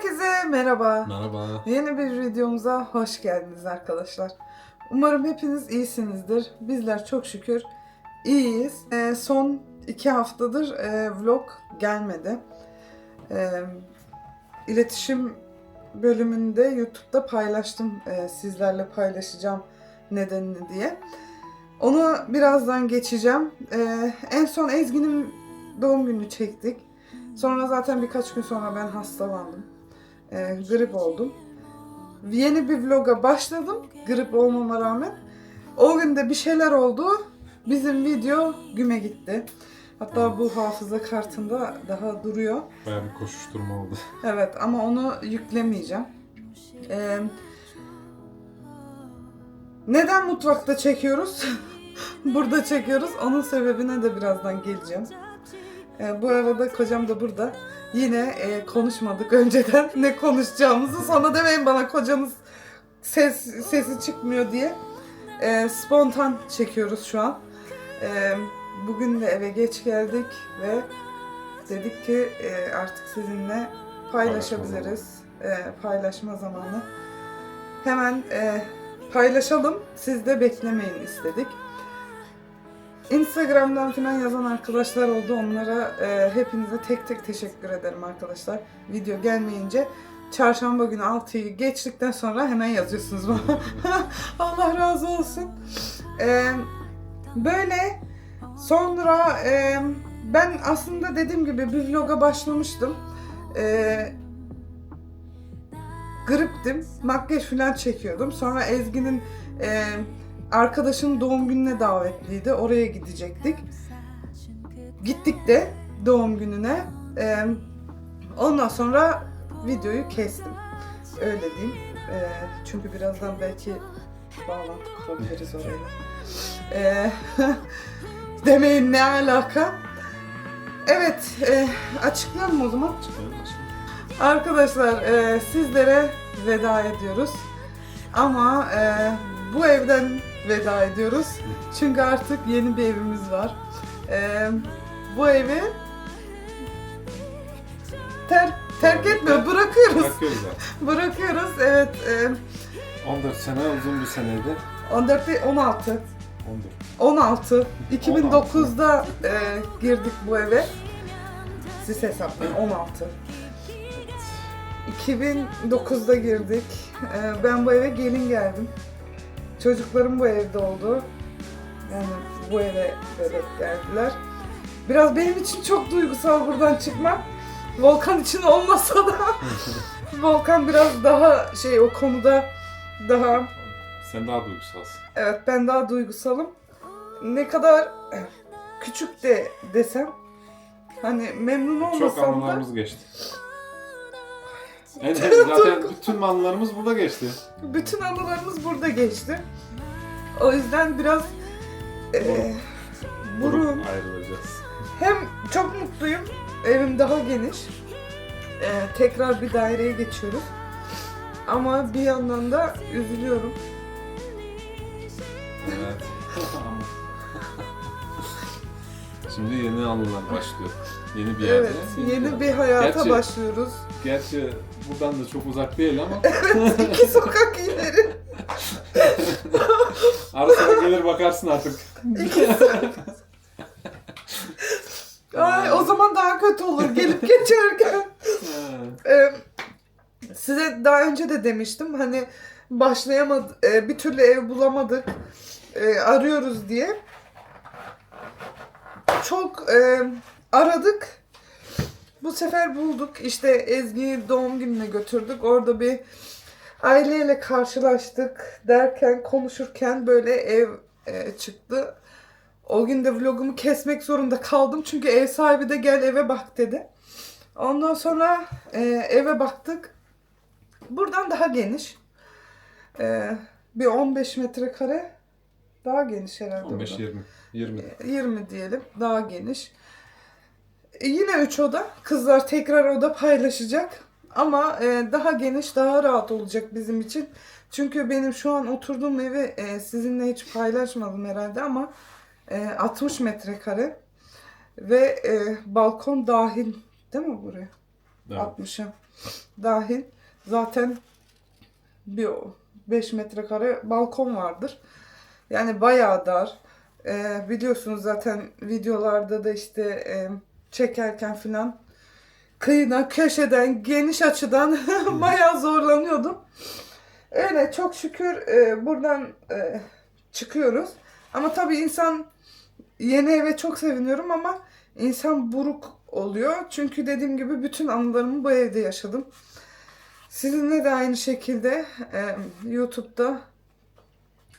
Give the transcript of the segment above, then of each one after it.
Herkese merhaba. Merhaba. Yeni bir videomuza hoş geldiniz arkadaşlar. Umarım hepiniz iyisinizdir. Bizler çok şükür iyiyiz. Ee, son iki haftadır e, vlog gelmedi. Ee, iletişim bölümünde YouTube'da paylaştım. e, sizlerle paylaşacağım nedenini diye. Onu birazdan geçeceğim. Ee, en son Ezgi'nin doğum gününü çektik. Sonra zaten birkaç gün sonra ben hastalandım. Ee, grip oldum. Yeni bir vloga başladım grip olmama rağmen. O gün de bir şeyler oldu. Bizim video güme gitti. Hatta bu hafıza kartında daha duruyor. Bayağı bir koşuşturma oldu. Evet ama onu yüklemeyeceğim. Ee, neden mutfakta çekiyoruz? burada çekiyoruz. Onun sebebine de birazdan geleceğim. Ee, bu arada kocam da burada. Yine e, konuşmadık önceden ne konuşacağımızı. Sonra demeyin bana kocanız ses sesi çıkmıyor diye. Ee, spontan çekiyoruz şu an. Ee, bugün de eve geç geldik ve dedik ki e, artık sizinle paylaşabiliriz. E, paylaşma zamanı. Hemen e, paylaşalım. Siz de beklemeyin istedik. Instagram'dan falan yazan arkadaşlar oldu. Onlara e, hepinize tek tek teşekkür ederim arkadaşlar. Video gelmeyince çarşamba günü 6'yı geçtikten sonra hemen yazıyorsunuz bana. Allah razı olsun. E, böyle sonra e, ben aslında dediğim gibi bir vloga başlamıştım. E, griptim. Makyaj falan çekiyordum. Sonra Ezgi'nin e, arkadaşının doğum gününe davetliydi. Oraya gidecektik. Gittik de doğum gününe. Ee, ondan sonra videoyu kestim. Öyle diyeyim. Ee, çünkü birazdan belki bağlantı kurabiliriz oraya. Ee, demeyin ne alaka. Evet, e, açıklayalım o zaman. Arkadaşlar e, sizlere veda ediyoruz. Ama e, bu evden veda ediyoruz. Çünkü artık yeni bir evimiz var. E, bu evi ter, terk etmiyor, bırakıyoruz. Bırakıyoruz. Bırakıyoruz, evet. E, 14 sene uzun bir seneydi. 14 değil, 16. 14. 16. 2009'da e, girdik bu eve. Siz hesaplayın, 16. 2009'da girdik. Ee, ben bu eve gelin geldim. Çocuklarım bu evde oldu. Yani bu eve bebek geldiler. Biraz benim için çok duygusal buradan çıkmak. Volkan için olmasa da Volkan biraz daha şey o konuda daha Sen daha duygusalsın. evet ben daha duygusalım. Ne kadar küçük de desem hani memnun Çok olmasam da anılarımız geçti. Evet, zaten bütün anılarımız burada geçti. Bütün anılarımız burada geçti. O yüzden biraz e, burun. Durup ayrılacağız. Hem çok mutluyum. Evim daha geniş. E, tekrar bir daireye geçiyoruz. Ama bir yandan da üzülüyorum. Evet. Şimdi yeni anılar başlıyor. Yeni bir yerde. Evet, yeni bir hayata Gerçi- başlıyoruz. Gerçi buradan da çok uzak değil ama İki sokak ileri. ara sıra gelir bakarsın artık. Ay, o zaman daha kötü olur gelip geçerken. Ee, size daha önce de demiştim hani başlayamadık, e, bir türlü ev bulamadık, e, arıyoruz diye. Çok e, aradık. Bu sefer bulduk. İşte Ezgi'yi doğum gününe götürdük. Orada bir aileyle karşılaştık derken konuşurken böyle ev e, çıktı. O gün de vlogumu kesmek zorunda kaldım. Çünkü ev sahibi de gel eve bak dedi. Ondan sonra e, eve baktık. Buradan daha geniş. E, bir 15 metrekare daha geniş herhalde. buradan. 15-20. 20. 20 diyelim. Daha geniş. E, yine 3 oda. Kızlar tekrar oda paylaşacak. Ama e, daha geniş, daha rahat olacak bizim için. Çünkü benim şu an oturduğum evi e, sizinle hiç paylaşmadım herhalde ama e, 60 metrekare ve e, balkon dahil değil mi buraya? Evet. 60'ı dahil. Zaten bir 5 metrekare balkon vardır. Yani bayağı dar. Ee, biliyorsunuz zaten videolarda da işte e, çekerken filan kıyıdan, köşeden, geniş açıdan bayağı zorlanıyordum. Öyle çok şükür e, buradan e, çıkıyoruz. Ama tabii insan yeni eve çok seviniyorum ama insan buruk oluyor. Çünkü dediğim gibi bütün anılarımı bu evde yaşadım. Sizinle de aynı şekilde e, YouTube'da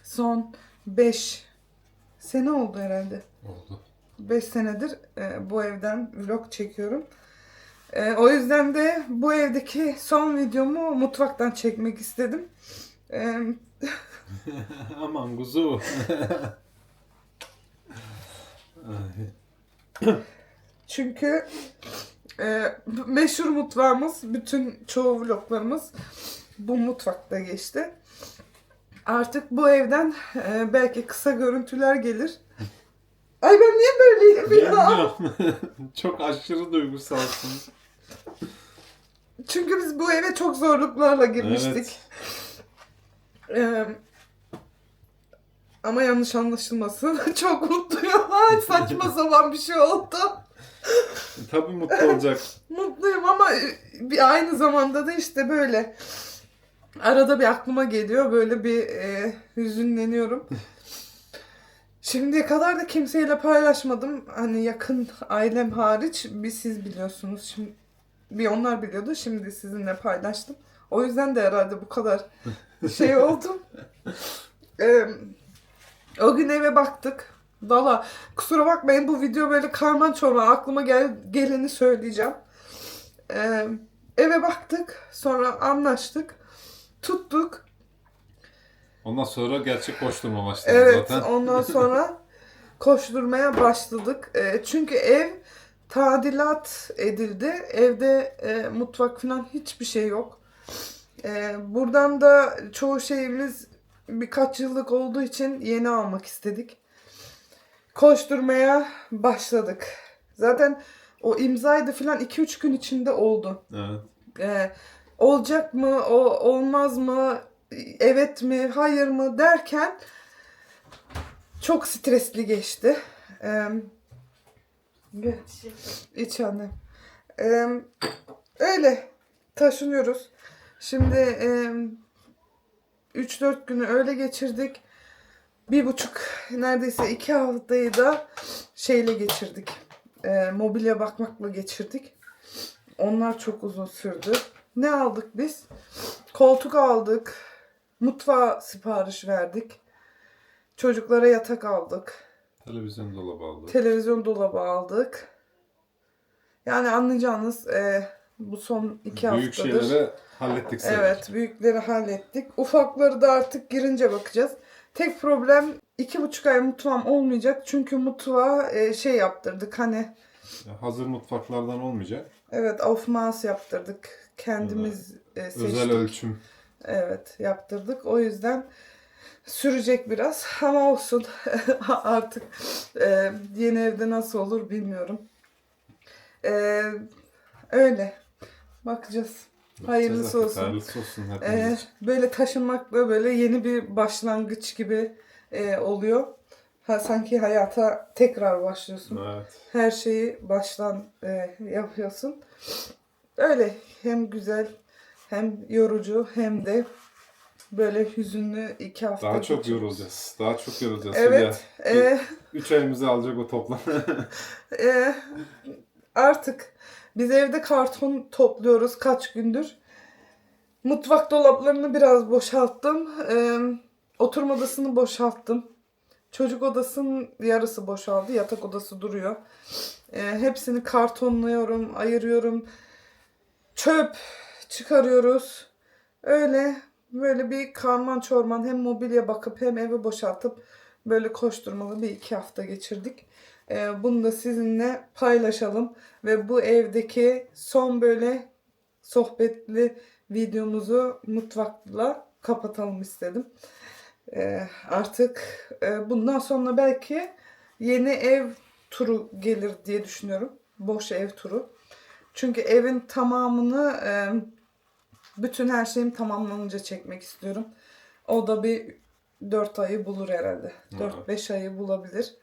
son 5 sene oldu herhalde. Oldu. 5 senedir e, bu evden vlog çekiyorum. E, o yüzden de bu evdeki son videomu mutfaktan çekmek istedim. E, Aman kuzu. Çünkü e, meşhur mutfağımız, bütün çoğu vloglarımız bu mutfakta geçti. Artık bu evden e, belki kısa görüntüler gelir. Ay ben niye böyleyim ya? Bilmiyorum. Çok aşırı duygusalsın. Çünkü biz bu eve çok zorluklarla girmiştik. Evet. Ee, ama yanlış anlaşılmasın. Çok mutluyum. Ay, saçma sapan bir şey oldu. Tabii mutlu olacak. Mutluyum ama bir aynı zamanda da işte böyle arada bir aklıma geliyor. Böyle bir e, hüzünleniyorum. Şimdiye kadar da kimseyle paylaşmadım. Hani yakın ailem hariç bir siz biliyorsunuz. Şimdi bir onlar biliyordu. Şimdi sizinle paylaştım. O yüzden de herhalde bu kadar şey oldum. Ee, o gün eve baktık. Valla kusura bakmayın bu video böyle karman çorman aklıma gel, geleni söyleyeceğim. Ee, eve baktık. Sonra anlaştık. Tuttuk. Ondan sonra gerçek koşturma başladı Evet, zaten. ondan sonra koşturmaya başladık. Ee, çünkü ev tadilat edildi. Evde e, mutfak falan hiçbir şey yok. Ee, buradan da çoğu şeyimiz birkaç yıllık olduğu için yeni almak istedik. Koşturmaya başladık. Zaten o imzaydı falan 2-3 gün içinde oldu. Evet. Ee, olacak mı, o olmaz mı, evet mi, hayır mı derken çok stresli geçti. Ee, iç anne. Ee, öyle taşınıyoruz. Şimdi e, 3-4 günü öyle geçirdik. Bir buçuk, neredeyse iki haftayı da şeyle geçirdik. Ee, mobilya bakmakla geçirdik. Onlar çok uzun sürdü. Ne aldık biz? Koltuk aldık. Mutfağa sipariş verdik. Çocuklara yatak aldık. Televizyon dolabı aldı. Televizyon dolabı aldık. Yani anlayacağınız e, bu son iki Büyük haftadır. şeyleri hallettik sayılır. Evet, büyükleri hallettik. Ufakları da artık girince bakacağız. Tek problem iki buçuk ay mutfağım olmayacak. Çünkü mutfağa e, şey yaptırdık hani Hazır mutfaklardan olmayacak. evet off mouse yaptırdık. Kendimiz e, seçtik. Özel ölçüm. Evet yaptırdık. O yüzden sürecek biraz ama olsun. Artık e, yeni evde nasıl olur bilmiyorum. E, öyle. Bakacağız. Hayırlısı olsun. Hayırlısı olsun E, için. böyle taşınmakla böyle yeni bir başlangıç gibi e, oluyor. Ha, sanki hayata tekrar başlıyorsun. Evet. Her şeyi baştan e, yapıyorsun. Öyle hem güzel hem yorucu hem de böyle hüzünlü iki hafta. Daha çok geçirdik. yorulacağız. Daha çok yorulacağız. Evet. E, 3 ayımızı alacak o toplam. e, artık biz evde karton topluyoruz kaç gündür. Mutfak dolaplarını biraz boşalttım. E, oturma odasını boşalttım. Çocuk odasının yarısı boşaldı. Yatak odası duruyor. E, hepsini kartonluyorum, ayırıyorum. Çöp çıkarıyoruz. Öyle böyle bir karman çorman hem mobilya bakıp hem evi boşaltıp böyle koşturmalı bir iki hafta geçirdik. E, bunu da sizinle paylaşalım. Ve bu evdeki son böyle sohbetli videomuzu mutfakla kapatalım istedim. Ee, artık e, bundan sonra belki yeni ev turu gelir diye düşünüyorum. Boş ev turu. Çünkü evin tamamını e, bütün her şeyim tamamlanınca çekmek istiyorum. O da bir 4 ayı bulur herhalde. 4-5 ayı bulabilir.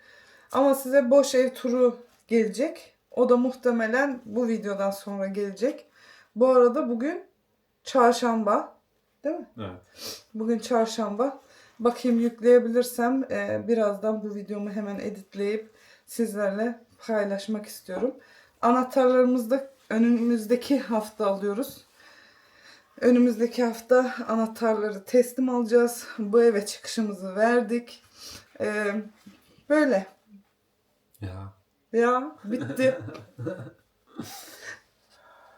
Ama size boş ev turu gelecek. O da muhtemelen bu videodan sonra gelecek. Bu arada bugün çarşamba. Değil mi? Evet. Bugün çarşamba. Bakayım yükleyebilirsem e, birazdan bu videomu hemen editleyip sizlerle paylaşmak istiyorum. Anahtarlarımızı da önümüzdeki hafta alıyoruz. Önümüzdeki hafta anahtarları teslim alacağız. Bu eve çıkışımızı verdik. E, böyle. Ya. Ya bitti.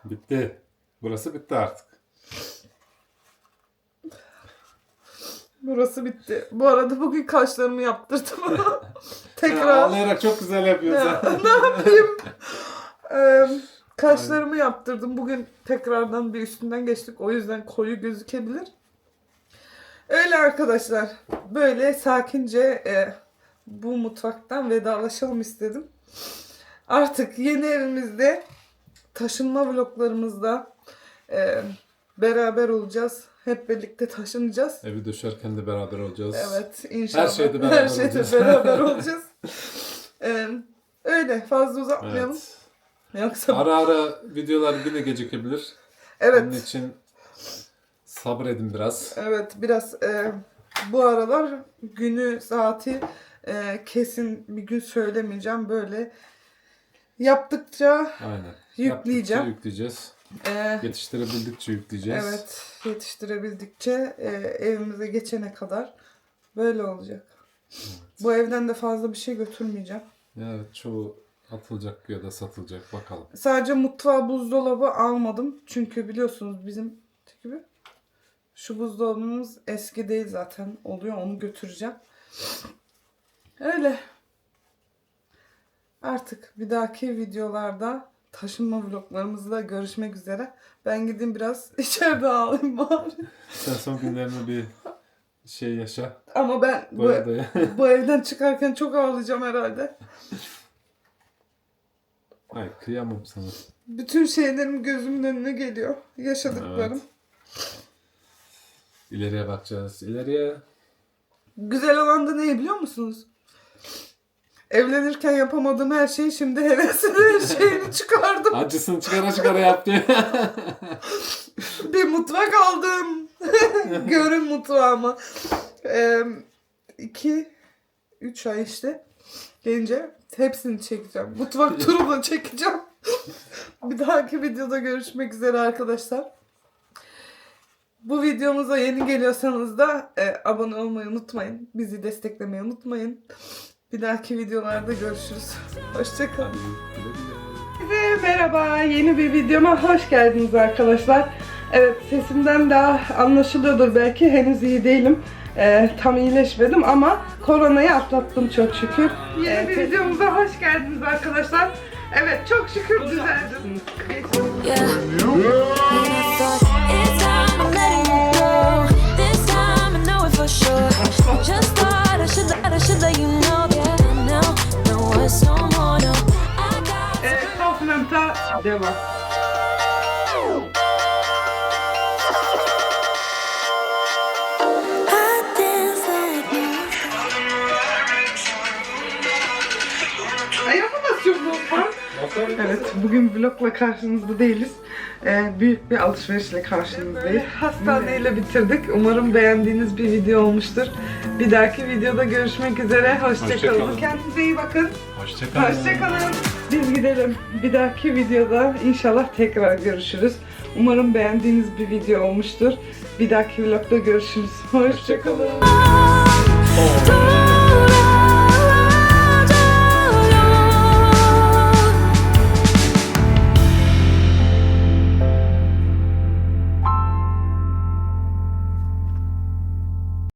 Bitti. Burası bitti artık. Burası bitti. Bu arada bugün kaşlarımı yaptırdım. Ya, Tekrar. ağlayarak çok güzel yapıyorsun. Ya, ne yapayım? Ee, kaşlarımı yaptırdım. Bugün tekrardan bir üstünden geçtik. O yüzden koyu gözükebilir. Öyle arkadaşlar. Böyle sakince e, bu mutfaktan vedalaşalım istedim. Artık yeni evimizde taşınma vloglarımızda e, beraber olacağız. Hep birlikte taşınacağız. Evi döşerken de beraber olacağız. Evet inşallah. Her şeyde beraber Her şeyde olacağız. beraber olacağız. Ee, öyle fazla uzatmayalım. Evet. Yoksa Ara ara videolar yine gecikebilir. evet Onun için sabredin biraz. evet biraz e, bu aralar günü saati e, kesin bir gün söylemeyeceğim böyle yaptıkça Aynen. Yükleyeceğim. Yaptıkça yükleyeceğiz. e, Yetiştirebildikçe yükleyeceğiz. evet yetiştirebildikçe e, evimize geçene kadar böyle olacak. Bu evden de fazla bir şey götürmeyeceğim. Ya çoğu atılacak ya da satılacak bakalım. Sadece mutfağa buzdolabı almadım. Çünkü biliyorsunuz bizim gibi şu buzdolabımız eski değil zaten oluyor. Onu götüreceğim. Öyle. Artık bir dahaki videolarda taşınma vloglarımızla görüşmek üzere. Ben gideyim biraz içeride ağlayayım bari. Sen son günlerini bir şey yaşa. Ama ben bu, doya. bu evden çıkarken çok ağlayacağım herhalde. Ay kıyamam sana. Bütün şeylerim gözümün önüne geliyor. Yaşadıklarım. Evet. İleriye bakacağız. İleriye. Güzel olan da ne biliyor musunuz? Evlenirken yapamadığım her şeyi şimdi hevesini her şeyini çıkardım. Acısını çıkara çıkara yaptı. Bir mutfak aldım. Görün mutfağımı. Ee, iki, üç ay işte. Gelince hepsini çekeceğim. Mutfak turu da çekeceğim. Bir dahaki videoda görüşmek üzere arkadaşlar. Bu videomuza yeni geliyorsanız da e, abone olmayı unutmayın. Bizi desteklemeyi unutmayın. Bir dahaki videolarda görüşürüz. Hoşçakalın. Ve merhaba, yeni bir videoma hoş geldiniz arkadaşlar. Evet, sesimden daha anlaşılıyordur belki, henüz iyi değilim. Ee, tam iyileşmedim ama koronayı atlattım çok şükür. Yeni bir videomuza hoş geldiniz arkadaşlar. Evet, çok şükür düzeldim. Yeah. And I Evet, bugün vlogla karşınızda değiliz. Ee, büyük bir alışverişle karşınızdayız. Hastaneyle bitirdik. Umarım beğendiğiniz bir video olmuştur. Bir dahaki videoda görüşmek üzere. Hoşçakalın. Hoşçakalın. Kendinize iyi bakın. Hoşçakalın. Hoşçakalın. Biz gidelim. Bir dahaki videoda inşallah tekrar görüşürüz. Umarım beğendiğiniz bir video olmuştur. Bir dahaki vlogda görüşürüz. Hoşçakalın. Don't